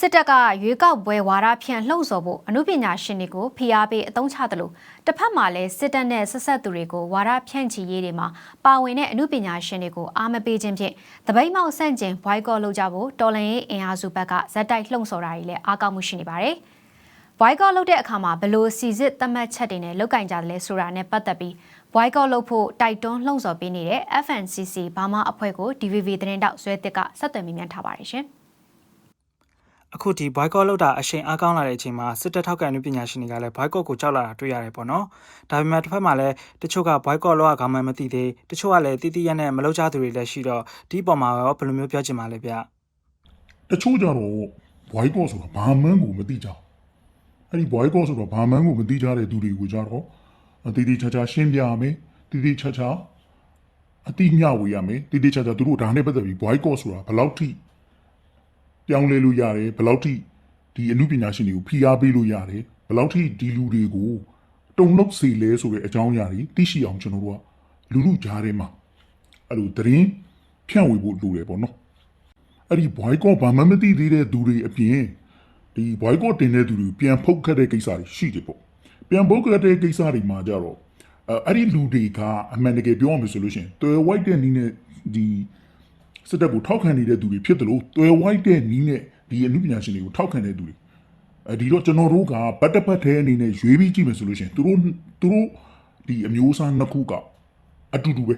စစ်တပ်ကရွေးကောက်ပွဲဝါဒဖြန့်လှုံ့ဆော်ဖို့အမှုပညာရှင်တွေကိုဖိအားပေးအသုံးချတယ်လို့တစ်ဖက်မှာလည်းစစ်တပ်နဲ့ဆက်ဆက်သူတွေကိုဝါဒဖြန့်ချီရေးတွေမှာပါဝင်တဲ့အမှုပညာရှင်တွေကိုအားမပေးခြင်းဖြင့်တပိတ်မောက်ဆန့်ကျင်ဘွိုက်ကော့လုပ်ကြဖို့တော်လန်ရေးအင်အားစုဘက်ကဇက်တိုက်လှုံ့ဆော်တာတွေလည်းအားကောင်းမှုရှိနေပါတယ်။ဘွိုက်ကော့လုပ်တဲ့အခါမှာဘယ်လို့စီစစ်သတ်မှတ်ချက်တွေနဲ့လောက်ကင်ကြတယ်လဲဆိုတာနဲ့ပတ်သက်ပြီးဘွိုက်ကော့လုပ်ဖို့တိုက်တွန်းလှုံ့ဆော်ပေးနေတဲ့ FNCC ဘာမှအဖွဲ့ကို DVB သတင်းတောက်ဇွဲတစ်ကဆက်သွယ်မြင်မြန်ထားပါတယ်ရှင်။ အခုဒီ boycott လောက်တာအချိန်အားကောင်းလာတဲ့အချိန်မှာစစ်တပ်ထောက်ကန်မှုပညာရှင်တွေကလည်း boycott ကိုကြောက်လာတာတွေ့ရတယ်ပေါ့နော်။ဒါပေမဲ့တစ်ဖက်မှာလည်းတချို့က boycott လောက်ရကောင်းမှမသိသေးတချို့ကလည်းတီးတီးရက်နဲ့မလောက်ကြသူတွေလည်းရှိတော့ဒီအပေါ်မှာရောဘယ်လိုမျိုးပြောချင်ပါလဲဗျ။တချို့ကြတော့ boycott ဆိုတာဘာမှန်းကိုမသိကြဘူးအဲ့ဒီ boycott ဆိုတော့ဘာမှန်းကိုမသိကြတဲ့သူတွေကိုကြတော့တည်တည်ချာချာရှင်းပြရမယ်တည်တည်ချာချာအတိမျှဝေရမယ်တည်တည်ချာချာသူတို့ဒါနဲ့ပတ်သက်ပြီး boycott ဆိုတာဘယ်လောက်ထိ ပြောင်းလဲလို့ရတယ်ဘယ်လောက်ထိဒီအမှုပညာရှင်တွေကိုဖိအားပေးလို့ရတယ်ဘယ်လောက်ထိဒီလူတွေကိုတုံ့လောက်စေလဲဆိုတဲ့အကြောင်းအရာတွေသိရှိအောင်ကျွန်တော်တို့ကလူလူကြားထဲမှာအဲ့လိုသတင်းဖြန့်ဝေဖို့လိုတယ်ပေါ့နော်အဲ့ဒီ boycott ဘာမှမသိသေးတဲ့သူတွေအပြင်ဒီ boycott တင်တဲ့သူတွေပြန်ဖုတ်ခတ်တဲ့ကိစ္စတွေရှိတယ်ပေါ့ပြန်ဖုတ်ခတ်တဲ့ကိစ္စတွေမှာကြတော့အဲအဲ့ဒီလူတွေကအမှန်တကယ်ပြောရမယ်ဆိုလို့ရှိရင်တွယ် white တဲ့နီးနဲ့ဒီ စစ်တပ်ကိုထောက်ခံနေတဲ့သူတွေဖြစ်တယ်လို့တွယ် white တဲ့နီးနဲ့ဒီအမှုပညာရှင်တွေကိုထောက်ခံတဲ့သူတွေအဲဒီတော့ကျွန်တော်တို့ကဘတ်တပတ်သေးအနေနဲ့ရွေးပြီးကြည့်မယ်ဆိုလို့ရှိရင်သူတို့သူတို့ဒီအမျိုးအစားနှစ်ခုကအတူတူပဲ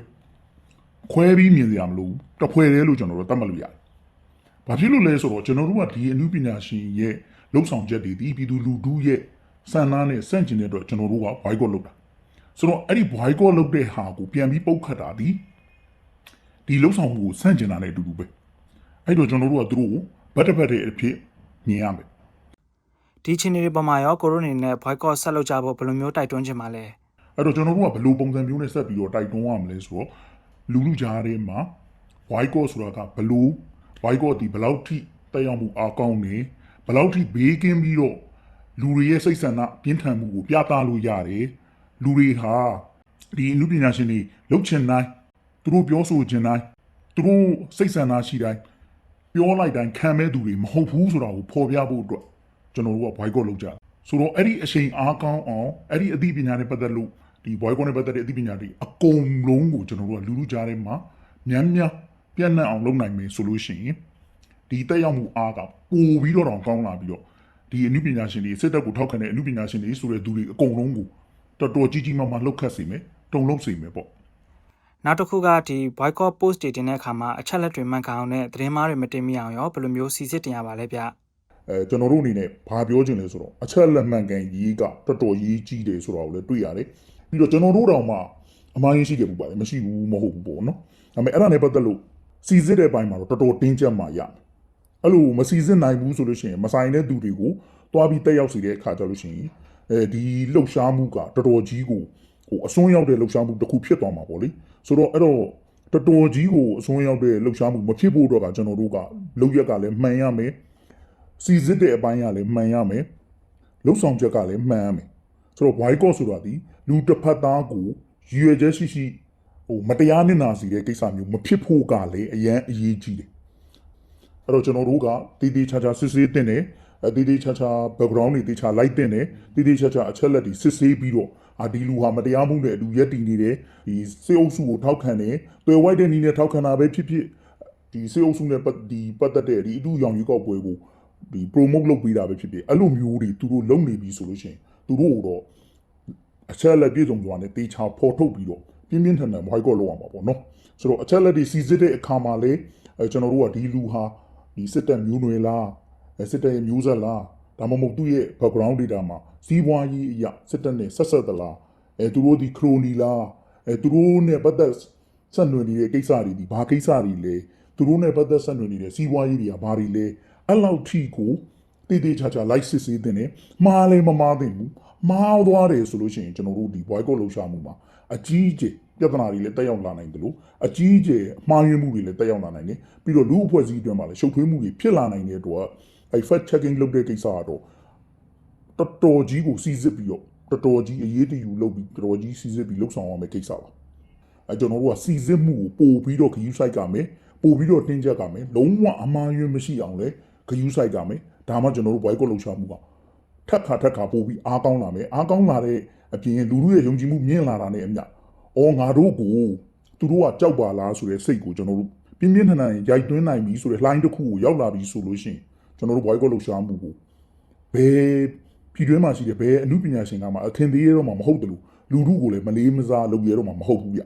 ခွဲပြီးမြင်ကြရမလို့တစ်ဖွဲ့တည်းလို့ကျွန်တော်တို့သတ်မှတ်လို့ရတယ်။ဘာဖြစ်လို့လဲဆိုတော့ကျွန်တော်တို့ကဒီအမှုပညာရှင်ရဲ့လုံဆောင်ချက်တွေဒီပြည်သူလူထုရဲ့စံနာနဲ့စန့်ကျင်တဲ့အတွက်ကျွန်တော်တို့က boycott လုပ်တာ။ဆိုတော့အဲ့ဒီ boycott လုပ်တဲ့ဟာကိုပြန်ပြီးပုတ်ခတ်တာဒီ ဒီလုံဆောင်မှုကိုစန့်ကျင်တာနဲ့အတူတူပဲ။အဲ့တော့ကျွန်တော်တို့ကသူတို့ကိုဗတ်တပတ်တဲ့အဖြစ်မြင်ရမယ်ဒီအချိန်တွေပေါ်မှာရောကိုရိုနေနဲ့ boycott ဆက်လုပ်ကြဖို့ဘယ်လိုမျိုးတိုက်တွန်းချင်ပါလဲ။အဲ့တော့ကျွန်တော်တို့ကဘယ်လိုပုံစံမျိုးနဲ့ဆက်ပြီးတော့တိုက်တွန်းရမလဲဆိုတော့လူလူကြားထဲမှာ boycott ဆိုတာကဘယ်လို boycott ဒီဘယ်လောက်ထိတက်ရောက်မှုအားကောင်းနေဘယ်လောက်ထိဘေးကင်းပြီးတော့လူတွေရဲ့စိတ်ဆန္ဒပြင်းထန်မှုကိုပြသလို့ရတယ်လူတွေဟာဒီလူပညာရှင်တွေလှုပ်ချင်တိုင်း သူတို့ပြောဆိုချင်တိုင်းသူတို့စိတ်ဆန္ဒရှိတိုင်းပြောလိုက်တိုင်းခံမဲ့သူတွေမဟုတ်ဘူးဆိုတာကိုဖော်ပြဖို့အတွက်ကျွန်တော်တို့က boycott လုပ်ကြတယ်ဆိုတော့အဲ့ဒီအချိန်အားကောင်းအောင်အဲ့ဒီအသိပညာနဲ့ပတ်သက်လို့ဒီ boycott နဲ့ပတ်သက်တဲ့အသိပညာတွေအကုန်လုံးကိုကျွန်တော်တို့ကလူလူကြားထဲမှာမြန်မြန်ပြန့်နှံ့အောင်လုပ်နိုင်မယ်ဆိုလို့ရှိရင်ဒီတက်ရောက်မှုအားကပိုပြီးတော့တောင်ကောင်းလာပြီးတော့ဒီအနုပညာရှင်တွေစစ်တပ်ကိုထောက်ခံတဲ့အနုပညာရှင်တွေဆိုတဲ့သူတွေအကုန်လုံးကိုတော်တော်ကြီးကြီးမားမားလှုပ်ခတ်စေမယ်တုံလုံးစေမယ်ပေါ့ နောက်တစ်ခုကဒီ boycott post တွေတင်တဲ့အခါမှာအချက်လက်တွေမှန်ကန်အောင်နဲ့သတင်းမှားတွေမတင်မိအောင်ရောဘယ်လိုမျိုးစီစစ်တင်ရပါလဲဗျအဲကျွန်တော်တို့အနေနဲ့ဘာပြောချင်လဲဆိုတော့အချက်လက်မှန်ကန်ရေးကတော်တော်ရေးကြီးတယ်ဆိုတာကိုလည်းတွေ့ရတယ်ပြီးတော့ကျွန်တော်တို့တောင်မှအမှားရင်းရှိတယ်ပူပါတယ်မရှိဘူးမဟုတ်ဘူးပေါ့နော်ဒါပေမဲ့အဲ့ဒါနဲ့ပတ်သက်လို့စီစစ်တဲ့ဘိုင်းမှာတော့တော်တော်တင်းကျပ်မှရတယ်အဲ့လိုမစီစစ်နိုင်ဘူးဆိုလို့ရှိရင်မဆိုင်တဲ့သူတွေကိုတွားပြီးတက်ရောက်စီတဲ့အခါကျလို့ရှိရင်အဲဒီလှုပ်ရှားမှုကတော်တော်ကြီးကို ဟိုအစွန်းရောက်တဲ့လှုပ်ရှားမှုတစ်ခုဖြစ်သွားမှာပေါ့လေဆိုတော့အဲ့တော့တော်တော်ကြီးကိုအစွန်းရောက်တဲ့လှုပ်ရှားမှုမဖြစ်ဖို့တော့ကကျွန်တော်တို့ကလုံရက်ကလည်းမှန်ရမယ်စီစစ်တဲ့အပိုင်းကလည်းမှန်ရမယ်လှုပ်ဆောင်ချက်ကလည်းမှန်ရမယ်ဆိုတော့ boycott ဆိုတာဒီလူတစ်ဖက်သားကိုရည်ရွယ်ချက်ရှိရှိဟိုမတရားနစ်နာစီတဲ့ကိစ္စမျိုးမဖြစ်ဖို့ကလည်းအရန်အရေးကြီးတယ်အဲ့တော့ကျွန်တော်တို့ကတီတီချာချာစစ်ဆေးတင်တယ် အတီတီချာချာ background တွေတီချာလိုက်တင်တယ်တီတီချာချာအချက်လက်တွေစစ်ဆေးပြီးတော့အာဒီလူဟာမတရားမှုနဲ့အတူရက်တည်နေတယ်ဒီစေအုပ်စုကိုထောက်ခံတယ်တွေ့ဝိုက်တဲ့နည်းနဲ့ထောက်ခံတာပဲဖြစ်ဖြစ်ဒီစေအုပ်စုနဲ့ပတ်ဒီပတ်သက်တဲ့ဒီအတူရောင်ရွေးကောက်ပွဲကိုဒီ promote လုပ်ပေးတာပဲဖြစ်ဖြစ်အဲ့လိုမျိုးတွေသူတို့လုပ်နေပြီဆိုလို့ရှိရင်သူတို့တော့အချက်လက်ပြည့်စုံစွာနဲ့တေချာဖော်ထုတ်ပြီးတော့ပြင်းပြင်းထန်ထန်ဘိုက်ကော့လုပ်အောင်ပါပေါ့နော်ဆိုတော့အချက်လက်တွေစီစစ်တဲ့အခါမှာလေအဲကျွန်တော်တို့ကဒီလူဟာဒီစစ်တပ်မျိုးနွယ်လားအဲ စစ်တပ်ရဲ့မျိုးဆက်လားဒါမှမဟုတ်သူ့ရဲ့ background data မှာစီးပွားရေးအရာစစ်တပ်နဲ့ဆက်ဆက်သလားအဲသူတို့ဒီခရိုနီလားအဲသူတို့နဲ့ပတ်သက်ဆက်နွယ်နေတဲ့ကိစ္စတွေဒီဘာကိစ္စတွေလဲသူတို့နဲ့ပတ်သက်ဆက်နွယ်နေတဲ့စီးပွားရေးတွေကဘာတွေလဲအဲ့လောက်ထိကိုတည်တည်ချာချာလိုက်စစ်ဆေးတင်တယ်မှားလဲမမှားသင့်ဘူးမှားသွားတယ်ဆိုလို့ရှိရင်ကျွန်တော်တို့ဒီ boycott လှုပ်ရှားမှုမှာအကြီးအကျယ်ပြဿနာတွေလည်းတက်ရောက်လာနိုင်တယ်လို့အကြီးအကျယ်မှားယွင်းမှုတွေလည်းတက်ရောက်လာနိုင်တယ်ပြီးတော့လူအဖွဲ့အစည်းအတွင်းမှာလည်းရှုပ်ထွေးမှုတွေဖြစ်လာနိုင်တဲ့အတွက် အဲ fact checking လုပ်တဲ့ကိစ္စကတော့တော်တော်ကြီးကိုစီစစ်ပြီးတော့တော်တော်ကြီးအရေးတယူလုပ်ပြီးတော်တော်ကြီးစီစစ်ပြီးလှုပ်ဆောင်ရမယ့်ကိစ္စပါအဲကျွန်တော်တို့ကစီစစ်မှုကိုပို့ပြီးတော့ခယူးဆိုင်ကမယ်ပို့ပြီးတော့တင်းကျပ်ကမယ်လုံးဝအမှားယွင်းမရှိအောင်လဲခယူးဆိုင်ကမယ်ဒါမှကျွန်တော်တို့ boycott လုပ်ရှာမှုကထက်ခါထက်ခါပို့ပြီးအားကောင်းလာမယ်အားကောင်းလာတဲ့အပြင်လူလူရဲ့ယုံကြည်မှုမြင့်လာတာနဲ့အမျှအော်ငါတို့ကိုသူတို့ကကြောက်ပါလားဆိုတဲ့စိတ်ကိုကျွန်တော်တို့ပြင်းပြင်းထန်ထန်ရိုက်သွင်းနိုင်ပြီဆိုတဲ့ line တစ်ခုကိုရောက်လာပြီဆိုလို့ရှိရင် ကျွန်တော်တို့ boycott လုပ်ရှာမှုကိုဘယ်ပြည်တွင်းမှာရှိတဲ့ဘယ်အမှုပညာရှင်ကမှအထင်သေးရတော့မှမဟုတ်တယ်လို့လူလူကိုလည်းမလေးမစားလုပ်ရတော့မှမဟုတ်ဘူးဗျ